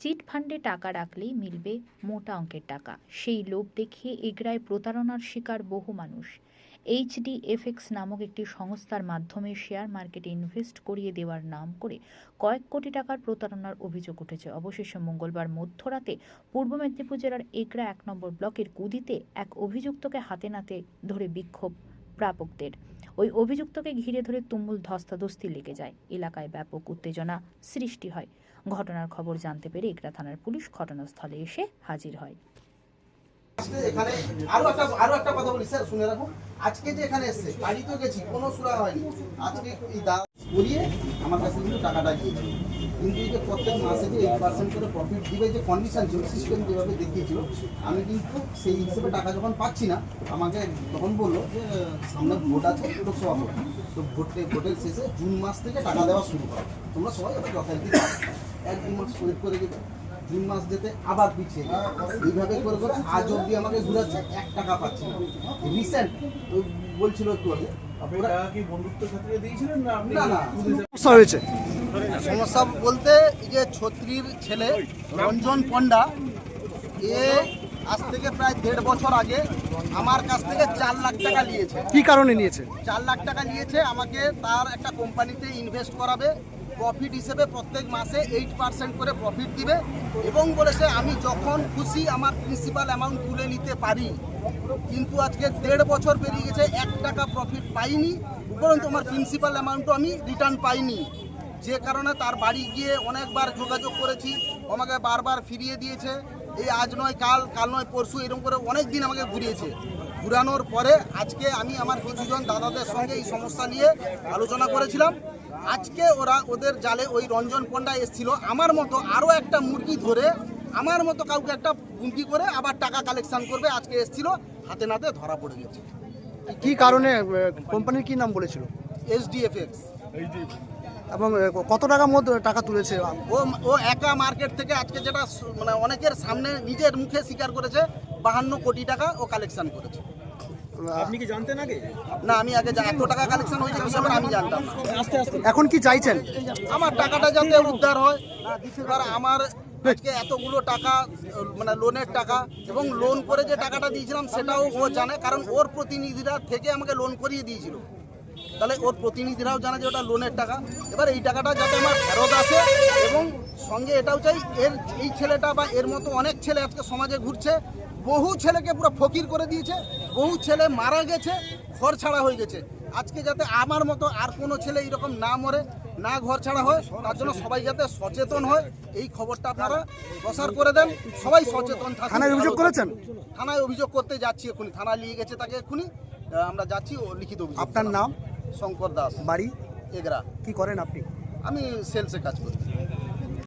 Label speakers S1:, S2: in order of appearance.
S1: Cheat ফান্ডে টাকা রাখলেই মিলবে মোটা অঙ্কের টাকা। সেই লোভ দেখিয়ে এগরায় প্রতারণার শিকার বহু মানুষ। এইচডিএফএক্স নামক একটি সংস্থার মাধ্যমে শেয়ার মার্কেটে ইনভেস্ট করিয়ে দেওয়ার নাম করে কয়েক কোটি টাকার প্রতারণার অভিযোগ উঠেছে। অবশেষে মঙ্গলবার মধ্যরাতে পূর্ব মেদিনীপুর জেলার এগরা এক নম্বর ব্লকের কুদিতে এক অভিযুক্তকে হাতে নাতে ধরে বিক্ষোভ। প্রাপকদের। ওই অভিযুক্তকে ঘিরে ধরে তুমুল ধস্তাধস্তি লেগে যায়। এলাকায় ব্যাপক উত্তেজনা সৃষ্টি হয়। ঘটনার খবর জানতে পেরে একরা থানার পুলিশ ঘটনাস্থলে এসে হাজির হয়।
S2: এখানে আরও একটা আরও একটা কথা বলি, স্যার, শুনে আজকে যে এখানে এসছে, বাড়ি তো গেছি, কোনো সুরা হয়নি। আজকে করিয়ে আমার কাছে কিন্তু টাকাটা দিয়েছে কিন্তু এই যে প্রত্যেক মাসে যে এইট পার্সেন্ট করে প্রফিট দিবে, যে কন্ডিশন ছিল সিস্টেম যেভাবে দেখিয়েছিল, আমি কিন্তু সেই হিসেবে টাকা যখন পাচ্ছি না, আমাকে তখন বলল যে সামনে ভোট আছে লোকসভা ভোট। তো ভোটে, ভোটের শেষে জুন মাস থেকে টাকা দেওয়া শুরু করো। তোমরা সবাই এটা যথারীতি এক দু মাস ওয়েট করে গেছে জুন মাস যেতে আবার পিছিয়ে। এইভাবে করে করে আজ অব্দি আমাকে ঘুরাচ্ছে, এক টাকা পাচ্ছি রিসেন্ট বলছিল একটু ওরা-
S3: কি বন্ধুত্ব ক্ষেত্রে দিয়েছিলেন না আপনি
S2: না না।
S4: সমস্যা হয়েছে।
S2: সমস্যা বলতে এই যে ছত্রির ছেলে রঞ্জন পণ্ডা এ আজ থেকে প্রায় দেড় বছর আগে আমার কাছ থেকে চার লাখ টাকা নিয়েছে।
S4: কি কারণে নিয়েছে?
S2: চার লাখ টাকা নিয়েছে আমাকে তার একটা কোম্পানিতে ইনভেস্ট করাবে। প্রফিট হিসেবে প্রত্যেক মাসে এইট পার্সেন্ট করে প্রফিট দিবে এবং বলেছে আমি যখন খুশি আমার প্রিন্সিপাল অ্যামাউন্ট তুলে নিতে পারি। কিন্তু আজকে দেড় বছর পেরিয়ে গেছে এক টাকা পাইনি, উপরন্তু আমার প্রিন্সিপাল অ্যামাউন্টও আমি রিটার্ন পাইনি। যে কারণে তার বাড়ি গিয়ে অনেকবার যোগাযোগ করেছি, আমাকে বারবার ফিরিয়ে দিয়েছে। এই আজ নয়, কাল কাল নয়, পরশু এরকম করে অনেক দিন আমাকে ঘুরিয়েছে। ঘুরানোর পরে আজকে আমি আমার কিছুজন দাদাদের সঙ্গে এই সমস্যা নিয়ে আলোচনা করেছিলাম। আজকে ওরা ওদের জালে ওই রঞ্জন পণ্ডা এসেছিল। আমার মতো আরও একটা মুরগি ধরে আমার মতো কাউকে একটা বুনকি করে আবার টাকা কালেকশন করবে, আজকে এসেছিল, হাতে নাতে ধরা পড়ে গেছে।
S4: কি কারণে কোম্পানির কি নাম বলেছিল?
S2: এসডিএফএক্স
S4: এবং কত টাকার মধ্যে টাকা তুলেছে?
S2: ও ও একা মার্কেট থেকে আজকে যেটা মানে অনেকের সামনে নিজের মুখে স্বীকার করেছে বাহান্ন কোটি টাকা ও কালেকশন করেছে।
S3: আপনি কি জানতেন আগে?
S2: না আমি আগে যা- এত টাকা কালেকশন হয়েছে বিষয়টা আমি জানতাম।
S4: এখন কি চাইছেন?
S2: আমার টাকাটা যাতে উদ্ধার হয় এবার আমার আজকে এতগুলো টাকা মানে লোনের টাকা এবং লোন করে যে টাকাটা দিয়েছিলাম সেটাও ও জানে, কারণ ওর প্রতিনিধিরা থেকে আমাকে লোন করিয়ে দিয়েছিল। তাহলে ওর প্রতিনিধিরাও জানে যে ওটা লোনের টাকা। এবার এই টাকাটা যাতে আমার ফেরত আসে এবং সঙ্গে এটাও চাই, এর, এই ছেলেটা বা এর মতো অনেক ছেলে আজকে সমাজে ঘুরছে, বহু ছেলেকে পুরো ফকির করে দিয়েছে, বহু ছেলে মারা গেছে, ঘর ছাড়া হয়ে গেছে। আজকে যাতে আমার মতো আর কোনো ছেলে এরকম না মরে না ঘর ছাড়া হয় তার জন্য সবাই যাতে সচেতন হয় এই খবরটা আপনারা প্রসার করে দেন। সবাই সচেতন
S4: থানায় অভিযোগ করেছেন?
S2: থানায় অভিযোগ করতে যাচ্ছি এক্ষুনি। থানায় নিয়ে গেছে তাকে এখনই আমরা যাচ্ছি ও লিখিত অভিযোগ।
S4: আপনার নাম?
S2: শঙ্কর দাস।
S4: বাড়ি?
S2: এগরা।
S4: কি করেন আপনি?
S2: আমি সেলসে কাজ করি।